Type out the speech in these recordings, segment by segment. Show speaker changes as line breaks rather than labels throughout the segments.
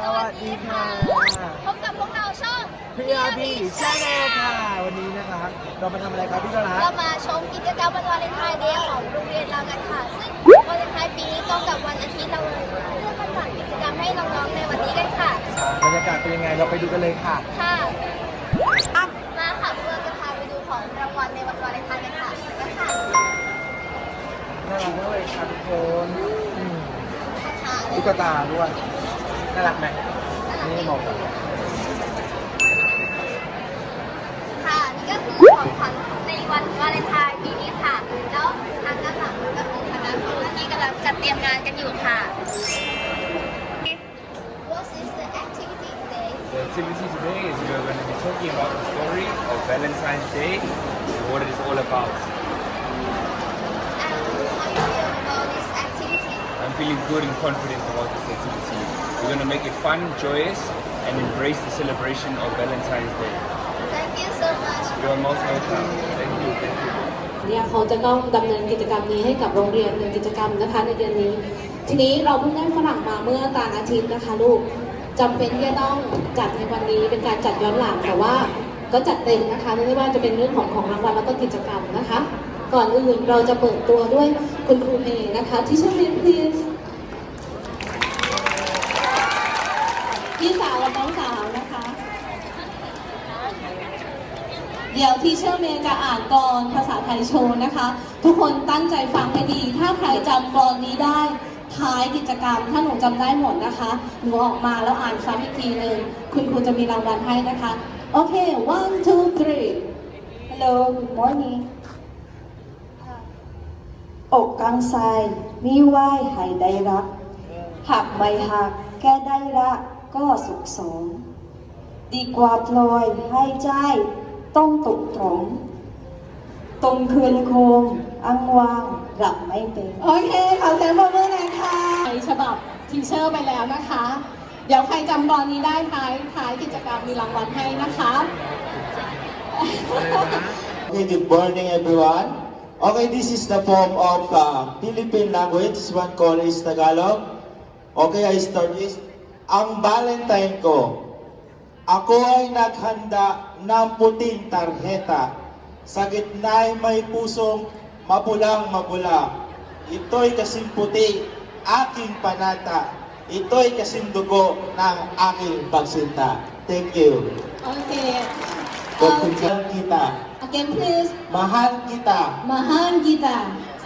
สวัสดีค่ะ
พบกับพวกเราช่อง
PRP Channel ค่ะ วันนี้นะคะเรามาทำอะไรครับพี่เจ้าละ
เรามาชมกิจกรรมวันวาเลนไทน์เดย์ของโรงเรียนเรากันค่ะ ซึ่งวาเลนไทน์ปีนี้ตรงกับวันอาทิตย์เราเลยเลือกมาจัดกิจกรรมให้น้องๆในวันนี้กันค่ะ
บรรยากาศเป็นยังไงเราไปดูกันเลยค่ะ
ค่ะ มาค่ะพวกเราจะพาไปดูของรางวัลในวันวาเลนไทน์กันค่ะไปค่ะ
น่ารักมากเลยค่ะทุกคนอืม
ค่ะ
ตุ๊กตาด้วย น่ารักไหมนี่บอกกัน
ค่ะนี่ก็คือของขวัญในวันวาเลนไทน์ปีนี้ค่ะ แล้วทางด้านหลังก็คือคณะของที่กำลังจัดเตรียมงานกันอยู่ค่ะ What is the activity today?
The activity today is we're going to be talking about the story of Valentine's Day and what it is all about.
And how you feel about this activity?
I'm feeling good and confident about this activity. We're going to make it fun, joyous, and embrace the celebration of Valentine's Day.
Thank you so much.
You're most welcome. Thank you. Thank you.
เนี่ยเขาจะต้องดำเนินกิจกรรมนี้ให้กับโรงเรียนหนึ่งกิจกรรมนะคะในเดือนนี้ ทีนี้เราเพิ่งได้ฝรั่งมาเมื่อต่างอาทิตย์นะคะลูกจำเป็นที่จะต้องจัดในวันนี้เป็นการจัดย้อนหลังแต่ว่าก็จัดเต็มนะคะไม่ว่าจะเป็นเรื่องของของรางวัลแล้วก็กิจกรรมนะคะ ก่อนอื่นเราจะเปิดตัวด้วยคุณครูเมย์นะคะที่ชื่อเรียน please พี่สาวกับน้องสาวนะคะ เดี๋ยวที่เชอร์เมย์จะอ่านกรอนภาษาไทยโชว์นะคะ ทุกคนตั้งใจฟังให้ดี ถ้าใครจำกรอนนี้ได้ท้ายกิจกรรม ถ้าหนูจำได้หมดนะคะหนูออกมาแล้วอ่านซ้ำอีกทีหนึ่งคุณครูจะมีรางวัลให้นะคะโอเค one two three hello good morning
อกกังทรายมีไหวให้ได้รักหักไม่หักแค่ได้รักก็สุขสมดีกว่าปล่อยให้ใจ ต้องตกตรมตรงคืนโคมอังวางหลับไม่เป็น
โอเคขอเสียงปรบมือหน่อยค่ะในฉบับทีเชอร์ไปแล้วนะคะ เดี๋ยวใครจำกรอนนี้ได้ท้ายท้ายกิจกรรมมีรางวัลให้นะคะ
Okay, good morning everyone. Okay, this is the form of uh, Philippine language. This one called is Tagalog. Okay, I start this. Ang Valentine ko. Ako ay naghanda ng puting tarheta. Sa gitna'y may pusong mapulang mapula. Ito'y kasing puti, aking panata. Ito'y kasing dugo ng aking pagsinta. Thank you.
Okay. Um,
Mahal kita.
Again, please.
Mahal kita.
Mahal kita.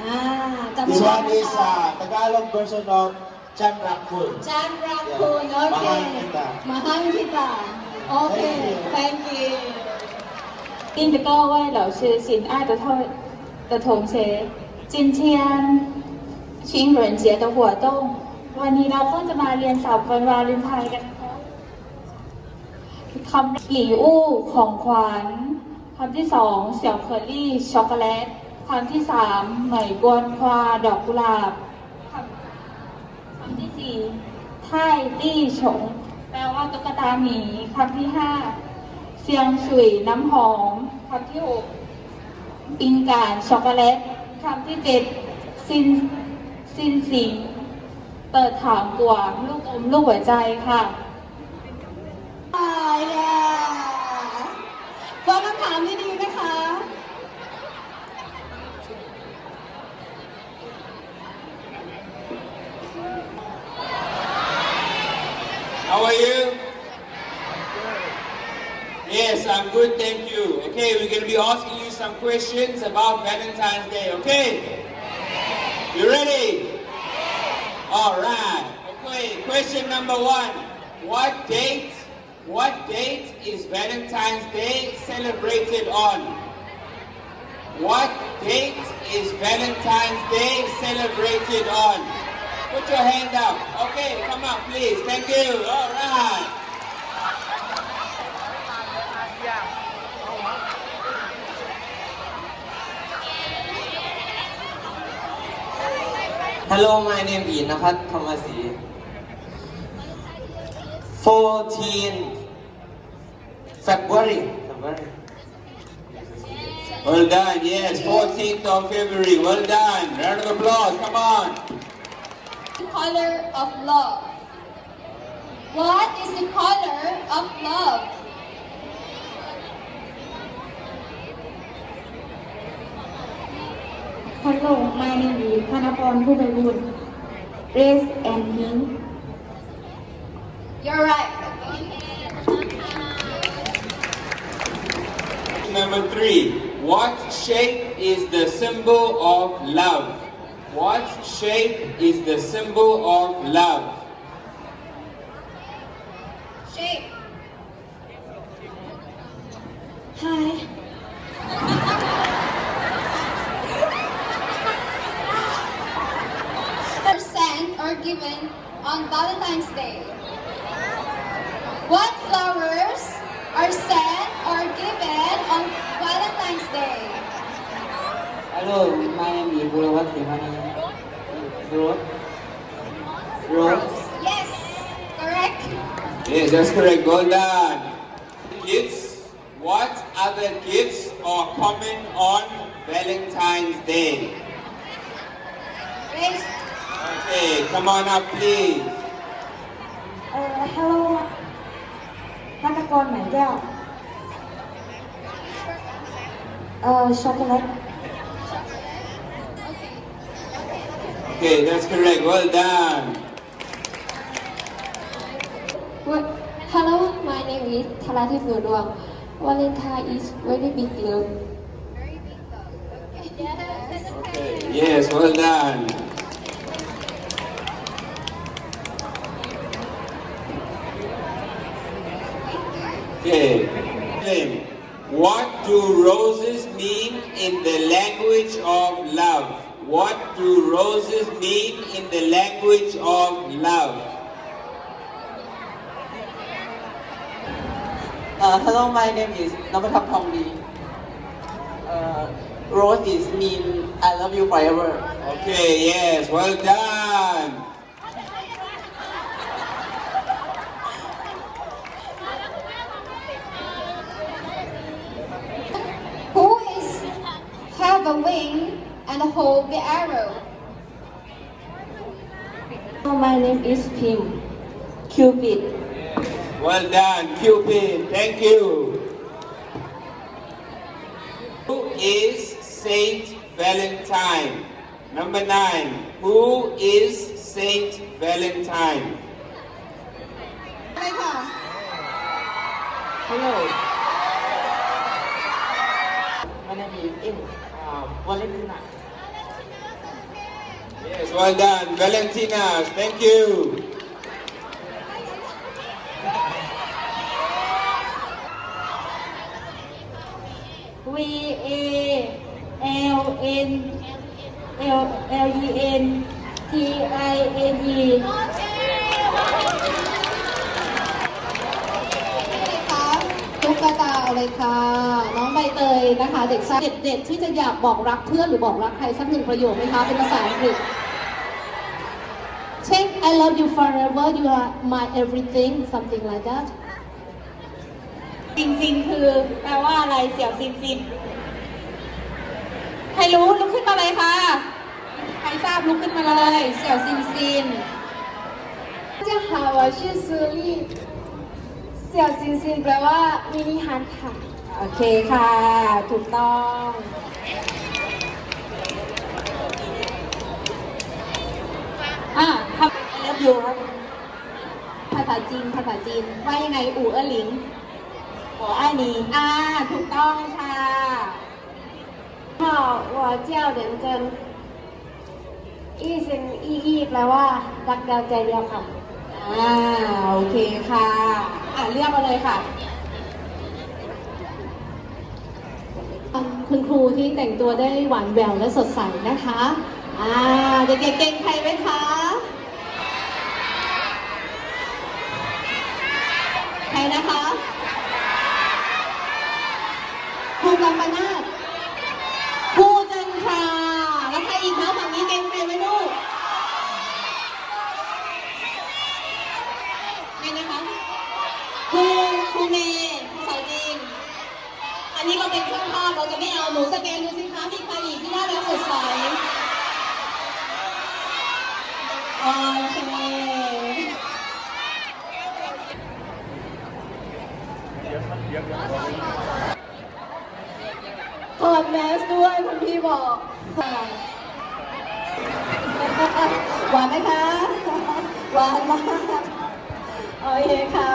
Ah,
This one is uh, Tagalog version of Chan Rakun.
Chan Rakun, okay.
Mahal kita.
Mahal kita. Okay. Thank you.
印的各位老师、亲爱的同的同学，今天情人节的活动，วันนี้เราก็จะมาเรียนศัพท์วันวาเลนไทน์กันครับคำหลี่อู้ของขวัญคำที่สองเสี่ยวเคอรี่ช็อกโกแลตคำที่สามเหมยกวนควาดอกกุหลาบคำคำที่สี่ไท่ตี้ฉง แปลว่าตุ๊กตาหมีคำที่ห้าเซียงฉุยน้ำหอมคำที่หกปิงการช็อกโกแลตคำที่เจ็ดซินซินสิงเปิดถามกวางลูกอมลูกหัวใจค่ะ
อ่า yeah ฟังคำถามดีๆนะคะ
good, thank you. Okay, we're going to be asking you some questions about Valentine's Day, okay? You ready? All right. Okay, question number one. What date, what date is Valentine's Day celebrated on? What date is Valentine's Day celebrated on? Put your hand up. Okay, come up, please. Thank you. All right.
Hello, my name is Napat Kamasi. 14 February. February.
Well done. Yes, 14th of February. Well done. Round of applause. Come on.
The color of love
What is the color of love?
Hello my name is ธนพรผู้ใบบุญ Red and pink
You're right.
Number three. What shape is the symbol of love? What shape is the symbol of love?
Shape.
Hi.
Given on Valentine's Day. What flowers are sent or given on Valentine's Day?
Hello my name is Gulavat Simani Rose Rose
Yes, correct.
Yes, that's correct. Well done. Gifts. What other gifts are common on Valentine's Day?
Raise.
Okay, come on up, please.
เอ่อ hello นักกรหมายแก้ว เอ่อ ช็อกโกแลต
Okay, that's correct. Well done.
What? Hello my name is ธาราทิพย์หนูดวง Valentine is very big love
Very big dog. Okay. Yes.
Okay. Yes, well done. Okay, Name. What do roses mean in the language of love? What do roses mean in the language of love?
Uh, hello, my name is Namathap Thongli. Uh, rose is mean I love you forever.
Okay, yes, well done.
Have a wing and hold the arrow?
My name is Pim
Cupid
Well done, Cupid. Thank you. Who is Saint Valentine? Number nine. Who is Saint Valentine?
Hello My name is In uh, Valentina
Yes, well done, Valentina. Thank you.
V A L N L L E N T I N E
เอาเลยค่ะ น้องใบเตยนะคะ เด็กชายเด็ดๆที่จะอยากบอกรักเพื่อนหรือบอกรักใครสักหนึ่งประโยคไหมคะ เป็นภาษาอังกฤษ เช่น I love you forever you are my everything something like that
ซินซินคือแปลว่าอะไรเสี่ยวซินซินใครรู้ลุกขึ้นมาเลยค่ะ ใครทราบลุกขึ้นมาเลยเสี่ยวซินซิน
大家好，我是苏丽。 小星星แปลว่ามินิฮันค่ะ
โอเคค่ะ ถูกต้อง อ่ะคำเลิฟยูครับภาษาจีน ภาษาจีน ว่ายังไง อู่เออหลิงขออ้ายนีอ่า ถูกต้องค่ะ
好，我叫梁真。一心一意แปลว่ารักเดียวใจเดียวค่ะ
อ่าโอเคค่ะ อะเลือกมาเลยค่ะ
คุณครูที่แต่งตัวได้หวานแหววและสดใสนะคะ อ่าเด็กๆเก่งใครไหมคะใครนะคะครูกัมปนาทครูจันทราแล้วใครอีกคะฝั่งนี้เก่งใครไหมลูกใครนะคะครูครูเมย์ภาษาจีน อันนี้ เราเป็นช่างภาพเราจะไม่เอาหนูสแกนดูสิคะมีใครอีกที่น่ารักสดใสโอเคถอดแมสด้วยคุณพี่บอกหวานไหมคะ หวานมาก โอเคค่ะ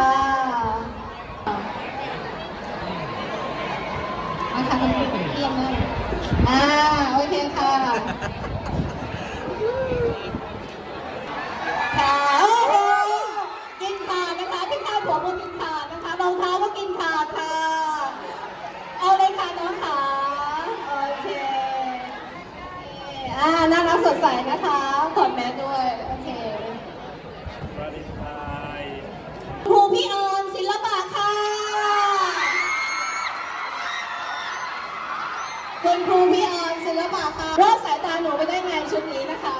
มา ค่ะคุณพี่ผมเพียงเลยอ่าโอเคค่ะค่ะโอ้โหกินขาดนะคะที่ข้าวผมก็กินขาดนะคะรองเท้าก็กินขาดค่ะ เอาเลยค่ะน้องขาโอเคอ่าน่ารักสดใสนะคะถอดแมสด้วย โอเคครูพี่ออนศิลปะค่ะคุณครูพี่ออนศิลปะค่ะรอดสายตาหนูไปได้ไงชุดนี้นะคะ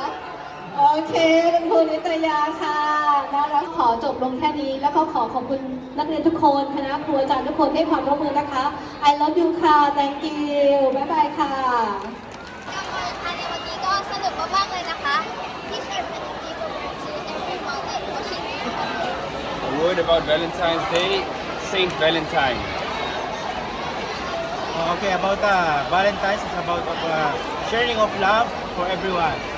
โอเคเป็น ครูนิตยาค่ะน่ารักขอจบลงแค่นี้ แล้วก็ขอขอบคุณนักเรียนทุกคนคณะครูอาจารย์ทุกคนให้ความร่วมมือนะคะ I love you ค่ะ thank you บ๊ายบายค่ะ
การวาเลนไทน์ในวันนี้ก็สนุกมากๆเลยนะคะ ที่เชฟเป็นดีกว่าชื่อ everyone that watching
A word about Valentine's Day, Saint Valentine.
Okay, about uh, Valentine's is about uh, sharing of love for everyone.